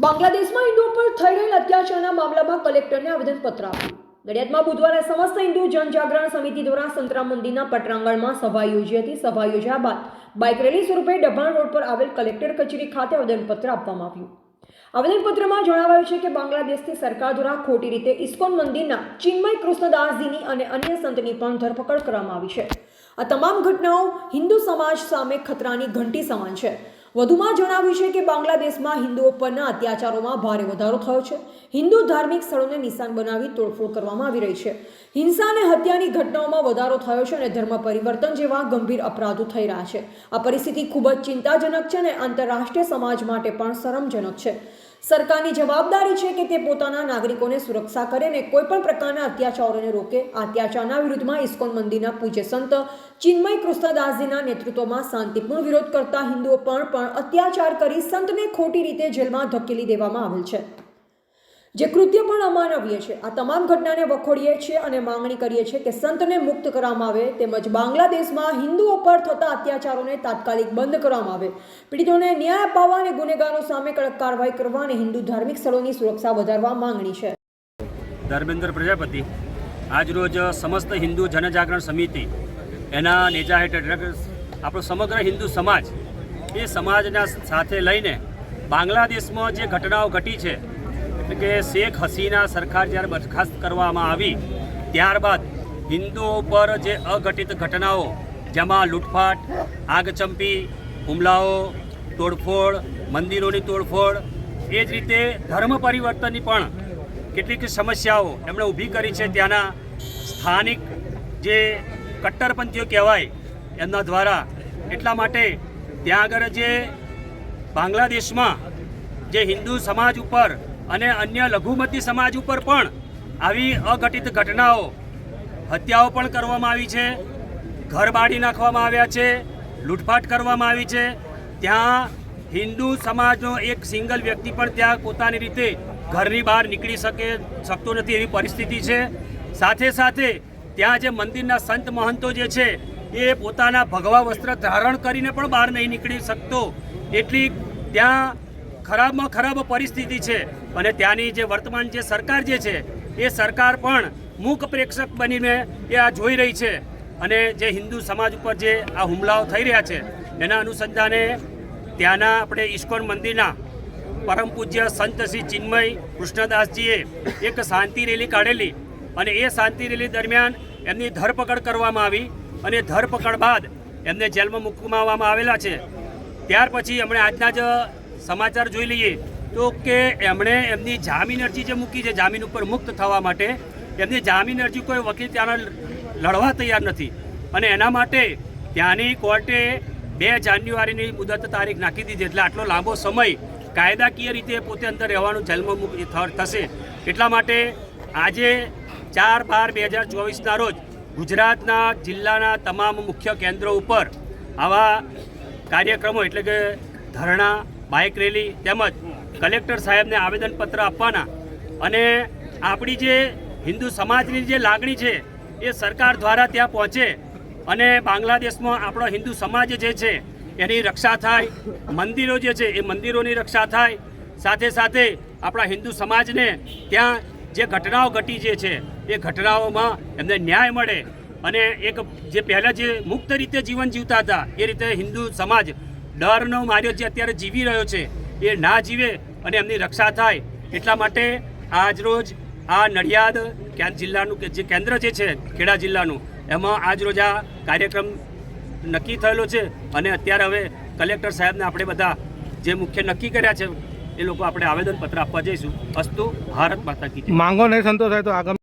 બાંગ્લાદેશમાં હિન્દુઓ પર થઈ રહેલ અત્યાચારના મામલામાં કલેક્ટરને આવેદનપત્ર આપ્યું. નડિયાદમાં બુધવારે સમસ્ત હિન્દુ જનજાગરણ સમિતિ દ્વારા સંતરા મંદિરના પટરાંગણમાં સભા યોજી હતી. સભા યોજ્યા બાદ બાઇક રેલી સ્વરૂપે ડભાણ રોડ પર આવેલ કલેક્ટર કચેરી ખાતે આવેદનપત્ર આપવામાં આવ્યું. આવેદનપત્રમાં જણાવાયું છે કે બાંગ્લાદેશની સરકાર દ્વારા ખોટી રીતે ઇસ્કોન મંદિરના ચિન્મય કૃષ્ણદાસજીની અને અન્ય સંતની પણ ધરપકડ કરવામાં આવી છે. આ તમામ ઘટનાઓ હિન્દુ સમાજ સામે ખતરાની ઘંટી સમાન છે. વધુમાં જણાવ્યું છે કે બાંગ્લાદેશમાં હિન્દુઓ પરના અત્યાચારોમાં ભારે વધારો થયો છે. હિન્દુ ધાર્મિક સ્થળોને નિશાન બનાવી તોડફોડ કરવામાં આવી રહી છે. હિંસા અને હત્યાની ઘટનાઓમાં વધારો થયો છે અને ધર્મ પરિવર્તન જેવા ગંભીર અપરાધો થઈ રહ્યા છે. આ પરિસ્થિતિ ખૂબ જ ચિંતાજનક છે અને આંતરરાષ્ટ્રીય સમાજ માટે પણ શરમજનક છે. સરકારની જવાબદારી છે કે તે પોતાના નાગરિકોને સુરક્ષા કરે અને કોઈ પણ પ્રકારના અત્યાચારોને રોકે. અત્યાચારના વિરુદ્ધમાં ઇસ્કોન મંદિરના પૂજ્ય સંત ચિન્મય કૃષ્ણદાસજીના નેતૃત્વમાં શાંતિપૂર્ણ વિરોધ કરતા હિન્દુઓ પણ પણ અત્યાચાર કરી સંતને ખોટી રીતે જેલમાં ધકેલી દેવામાં આવેલ છે. જે કૃત્ય પણ અમાનવીય છે. આ તમામ ઘટનાને વખોડીએ છીએ અને માંગણી કરીએ છીએ કે સંતને મુક્ત કરવામાં આવે તેમજ બાંગ્લાદેશમાં હિન્દુઓ પર થતા અત્યાચારોને તાત્કાલિક બંધ કરવામાં આવે. પીડિતોને ન્યાય અપાવવા અને ગુનેગારો સામે કડક કાર્યવાહી કરવા અને હિન્દુ ધાર્મિક સ્થળોની સુરક્ષા વધારવા માંગણી છે. ધર્મેન્દ્ર પ્રજાપતિ, આજરોજ સમસ્ત હિન્દુ જનજાગરણ સમિતિ, એના નેજા હેઠળ આપણો સમગ્ર હિન્દુ સમાજ, એ સમાજના સાથે લઈને બાંગ્લાદેશમાં જે ઘટનાઓ ઘટી છે એટલે કે શેખ હસીના સરકાર જ્યારે બરખાસ્ત કરવામાં આવી, ત્યારબાદ હિન્દુઓ પર જે અઘટિત ઘટનાઓ, જેમાં લૂંટફાટ, આગચંપી, હુમલાઓ, તોડફોડ, મંદિરોની તોડફોડ, એ જ રીતે ધર્મ પરિવર્તનની પણ કેટલીક સમસ્યાઓ એમણે ઊભી કરી છે ત્યાંના સ્થાનિક જે કટ્ટરપંથીઓ કહેવાય, એમના દ્વારા. એટલા માટે ત્યાં આગળ જે બાંગ્લાદેશમાં જે હિન્દુ સમાજ ઉપર અને અન્ય લઘુમતી સમાજ ઉપર પણ આવી અઘટિત ઘટનાઓ, હત્યાઓ પણ કરવામાં આવી છે. ઘર બાળી નાખવામાં આવ્યા છે, લૂંટફાટ કરવામાં આવી છે. ત્યાં હિન્દુ સમાજનો એક સિંગલ વ્યક્તિ પણ ત્યાં પોતાની રીતે ઘરની બહાર નીકળી શકે, શકતો નથી એવી પરિસ્થિતિ છે. સાથે સાથે ત્યાં જે મંદિરના સંત મહંતો જે છે, એ પોતાના ભગવા વસ્ત્ર ધારણ કરીને પણ બહાર નહીં નીકળી શકતો. એટલી ત્યાં ખરાબમાં ખરાબ પરિસ્થિતિ છે અને ત્યાંની જે વર્તમાન જે સરકાર જે છે, એ સરકાર પણ મૂક પ્રેક્ષક બનીને એ આ જોઈ રહી છે. અને જે હિન્દુ સમાજ ઉપર જે આ હુમલાઓ થઈ રહ્યા છે, એના અનુસંધાને ત્યાંના આપણે ઇસ્કોન મંદિરના પરમ પૂજ્ય સંત શ્રી ચિન્મય કૃષ્ણદાસજીએ એક શાંતિ રેલી કાઢેલી અને એ શાંતિ રેલી દરમિયાન એમની ધરપકડ કરવામાં આવી અને ધરપકડ બાદ એમને જેલમાં મૂકવામાં આવેલા છે. ત્યાર પછી એમણે આજના જ સમાચાર જોઈ લઈએ તો કે એમણે એમની જામીન અરજી જે મૂકી છે, જામીન ઉપર મુક્ત થવા માટે, એમની જામીન અરજી કોઈ વકીલ ત્યાંના લડવા તૈયાર નથી. અને એના માટે ત્યાંની કોર્ટે બે જાન્યુઆરીની મુદત તારીખ નાખી દીધી એટલે આટલો લાંબો સમય કાયદાકીય રીતે પોતે અંદર રહેવાનું જેલમાં થશે. એટલા માટે આજે ચાર બાર બે હજાર ચોવીસના રોજ ગુજરાતના જિલ્લાના તમામ મુખ્ય કેન્દ્રો ઉપર આવા કાર્યક્રમો એટલે કે ધરણા બાઇક રેલી તેમજ કલેક્ટર સાહેબને આવેદનપત્ર આપવાના અને આપણી જે હિન્દુ સમાજની જે લાગણી છે એ સરકાર દ્વારા ત્યાં પહોંચે અને બાંગ્લાદેશમાં આપણો હિન્દુ સમાજ જે છે એની રક્ષા થાય, મંદિરો જે છે એ મંદિરોની રક્ષા થાય, સાથે સાથે આપણા હિન્દુ સમાજને ત્યાં જે ઘટનાઓ ઘટી જે છે એ ઘટનાઓમાં એમને ન્યાય મળે અને એક જે પહેલાં જે મુક્ત રીતે જીવન જીવતા હતા એ રીતે હિન્દુ સમાજ ડરનો માર્યો જે અત્યારે જીવી રહ્યો છે, એ ના જીવે અને એમની રક્ષા થાય, એટલા માટે આજરોજ આ નડિયાદ ક્યાં જિલ્લાનું કે જે કેન્દ્ર જે છે, ખેડા જિલ્લાનું, એમાં આજરોજ આ કાર્યક્રમ નક્કી થયેલો છે અને અત્યારે હવે કલેક્ટર સાહેબને આપણે બધા જે મુખ્ય નક્કી કર્યા છે, એ લોકો આપણે આવેદનપત્ર આપવા જઈશું. અસ્તુ, ભારત માતા કી માંગો નહીં, સંતોષાય તો આગામી